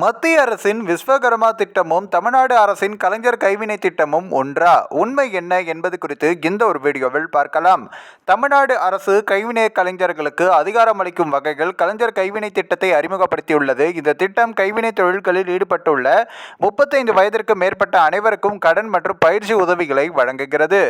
மத்திய அரசின் விஸ்வகர்மா திட்டமும் தமிழ்நாடு அரசின் கலைஞர் கைவினை திட்டமும் ஒன்றா? உண்மை என்ன என்பது குறித்து இந்த ஒரு வீடியோவில் பார்க்கலாம். தமிழ்நாடு அரசு கைவினை கலைஞர்களுக்கு அதிகாரம் அளிக்கும் வகையில் கலைஞர் கைவினை திட்டத்தை அறிமுகப்படுத்தியுள்ளது. இந்த திட்டம் கைவினை தொழில்களில் ஈடுபட்டுள்ள முப்பத்தைந்து வயதிற்கு மேற்பட்ட அனைவருக்கும் கடன் மற்றும் பயிற்சி உதவிகளை வழங்குகிறது.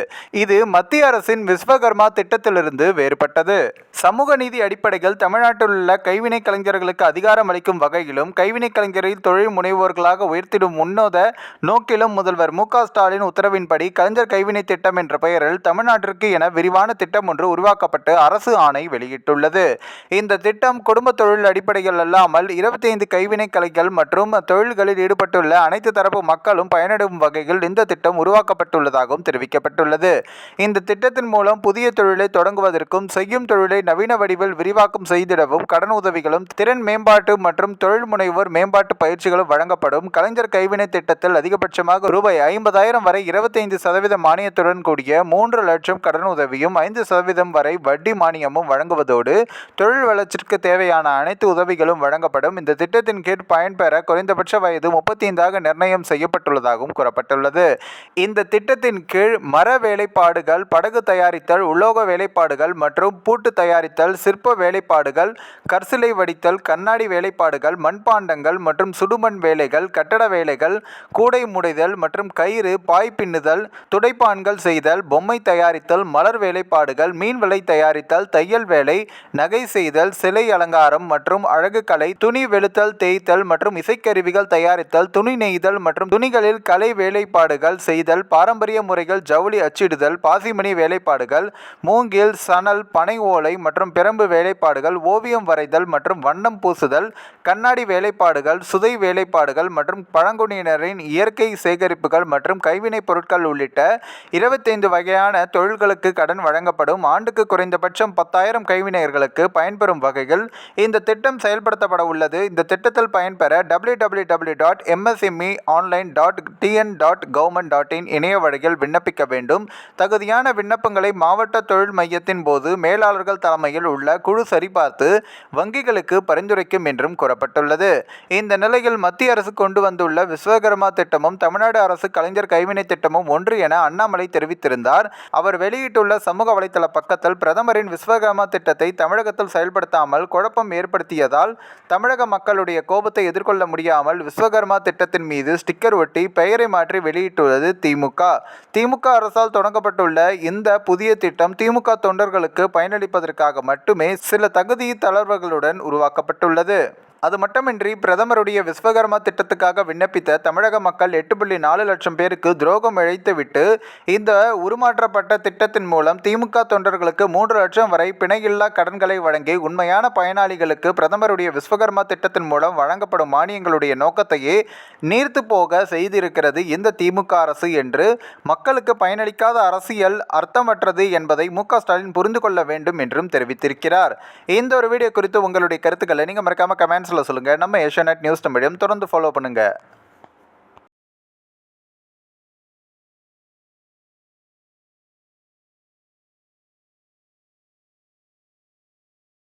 இது மத்திய அரசின் விஸ்வகர்மா திட்டத்திலிருந்து வேறுபட்டது. சமூக நீதி அடிப்படையில் தமிழ்நாட்டில் உள்ள கைவினை கலைஞர்களுக்கு அதிகாரம் அளிக்கும் வகையிலும் கைவினை கலைஞர் தொழில் முனைவோர்களாக உயர்த்திடும் முன்னோத நோக்கிலும் முதல்வர் மு ஸ்டாலின் உத்தரவின்படி கலைஞர் கைவினை திட்டம் என்ற பெயரில் தமிழ்நாட்டிற்கு என விரிவான திட்டம் ஒன்று உருவாக்கப்பட்டு அரசு ஆணை வெளியிட்டுள்ளது. இந்த திட்டம் குடும்ப தொழில் அடிப்படையில் அல்லாமல் இருபத்தி ஐந்து கைவினை கலைகள் மற்றும் தொழில்களில் ஈடுபட்டுள்ள அனைத்து தரப்பு மக்களும் பயனடையும் வகையில் இந்த திட்டம் உருவாக்கப்பட்டுள்ளதாகவும் தெரிவிக்கப்பட்டுள்ளது. இந்த திட்டத்தின் மூலம் புதிய தொழிலை தொடங்குவதற்கும் செய்யும் தொழிலை நவீன வடிவில் விரிவாக்கம் செய்திடவும் கடன் உதவிகளும் திறன் மேம்பாட்டு மற்றும் தொழில் முனைவோர் மேம்பாட்டு பயிற்சிகளும் வழங்கப்படும். கலைஞர் கைவினை திட்டத்தில் அதிகபட்சமாக ரூபாய் ஐம்பதாயிரம் வரை இருபத்தைந்து சதவீத மானியத்துடன் கூடிய மூன்று லட்சம் கடன் உதவியும் ஐந்து சதவீதம் வரை வட்டி மானியமும் வழங்குவதோடு தொழில் வளர்ச்சிக்கு தேவையான அனைத்து உதவிகளும் வழங்கப்படும். இந்த திட்டத்தின் கீழ் பயன்பெற குறைந்தபட்ச வயது முப்பத்தைந்தாக நிர்ணயம் செய்யப்பட்டுள்ளதாகவும் கூறப்பட்டுள்ளது. இந்த திட்டத்தின் கீழ் மர வேலைப்பாடுகள் படகு தயாரித்தல் உலோக வேலைப்பாடுகள் மற்றும் பூட்டு தயாரித்தல் சிற்ப வேலைப்பாடுகள் கற்சிலை வடித்தல் கண்ணாடி வேலைப்பாடுகள் மண்பாண்டங்கள் மற்றும் மற்றும் சுடுமண் வேலைகள் கட்டட வேலைகள் கூடை முடைதல் மற்றும் கயிறு பாய் பின்னுதல் துடைப்பான்கள் செய்தல் பொம்மை தயாரித்தல் மலர் வேலைப்பாடுகள் மீன் விலை தயாரித்தல் தையல் வேலை நகை செய்தல் சிலை அலங்காரம் மற்றும் அழகு கலை துணி வெளுத்தல் தேய்த்தல் மற்றும் இசைக்கருவிகள் தயாரித்தல் துணி நெய்தல் மற்றும் துணிகளில் கலை வேலைப்பாடுகள் செய்தல் பாரம்பரிய முறைகள் ஜவுளி அச்சிடுதல் பாசிமணி வேலைப்பாடுகள் மூங்கில் சணல் பனை ஓலை மற்றும் பிரம்பு வேலைப்பாடுகள் ஓவியம் வரைதல் மற்றும் வண்ணம் பூசுதல் கண்ணாடி வேலைப்பாடுகள் சுதை வேலைப்பாடுகள் மற்றும் பழங்குடியினரின் இயற்கை சேகரிப்புகள் மற்றும் கைவினைப் பொருட்கள் உள்ளிட்ட இருபத்தைந்து வகையான தொழில்களுக்கு கடன் வழங்கப்படும் ஆண்டுக்கு குறைந்தபட்சம் பத்தாயிரம் கைவினைஞர்களுக்கு பயன்பெறும் வகையில் இந்த திட்டம் செயல்படுத்தப்பட உள்ளது. இந்த திட்டத்தில் பயன்பெற W W W dot MSME online dot TN dot government dot in இணைய வழியில் விண்ணப்பிக்க வேண்டும். தகுதியான விண்ணப்பங்களை மாவட்ட தொழில் மையத்தின் போது மேலாளர்கள் தலைமையில் உள்ள குழு சரிபார்த்து வங்கிகளுக்கு பரிந்துரைக்கும் என்றும் கூறப்பட்டுள்ளது. இந்த நிலையில் மத்திய அரசு கொண்டு வந்துள்ள விஸ்வகர்மா திட்டமும் தமிழ்நாடு அரசு கலைஞர் கைவினை திட்டமும் ஒன்று என அண்ணாமலை தெரிவித்திருந்தார். அவர் வெளியிட்டுள்ள சமூக வலைதள பக்கத்தில் பிரதமரின் விஸ்வகர்மா திட்டத்தை தமிழகத்தில் செயல்படுத்தாமல் குழப்பம் ஏற்படுத்தியதால் தமிழக மக்களுடைய கோபத்தை எதிர்கொள்ள முடியாமல் விஸ்வகர்மா திட்டத்தின் மீது ஸ்டிக்கர் ஒட்டி பெயரை மாற்றி வெளியிட்டுள்ளது திமுக. திமுக அரசால் தொடங்கப்பட்டுள்ள இந்த புதிய திட்டம் திமுக தொண்டர்களுக்கு பயனளிப்பதற்காக மட்டுமே சில தகுதி தளர்வுகளுடன் உருவாக்கப்பட்டுள்ளது. அது மட்டுமின்றி பிரதமருடைய விஸ்வகர்மா திட்டத்துக்காக விண்ணப்பித்த தமிழக மக்கள் எட்டு புள்ளி நாலு லட்சம் பேருக்கு துரோகம் இழைத்துவிட்டு இந்த உருமாற்றப்பட்ட திட்டத்தின் மூலம் திமுக தொண்டர்களுக்கு மூன்று லட்சம் வரை பிணையில்லா கடன்களை வழங்கி உண்மையான பயனாளிகளுக்கு பிரதமருடைய விஸ்வகர்மா திட்டத்தின் மூலம் வழங்கப்படும் மானியங்களுடைய நோக்கத்தையே நீர்த்து போக செய்திருக்கிறது இந்த திமுக அரசு என்று மக்களுக்கு பயனளிக்காத அரசியல் அர்த்தமற்றது என்பதை மு க ஸ்டாலின் புரிந்து கொள்ள வேண்டும் என்றும் தெரிவித்திருக்கிறார். இந்த ஒரு வீடியோ குறித்து உங்களுடைய கருத்துக்களை நீங்கள் மறக்காம கமெண்ட்ஸில் சொல்லுங்கள் நம்ம ஏஷியா நியூஸ் தமிழையும் தொடர்ந்து ஃபாலோ பண்ணுங்கள்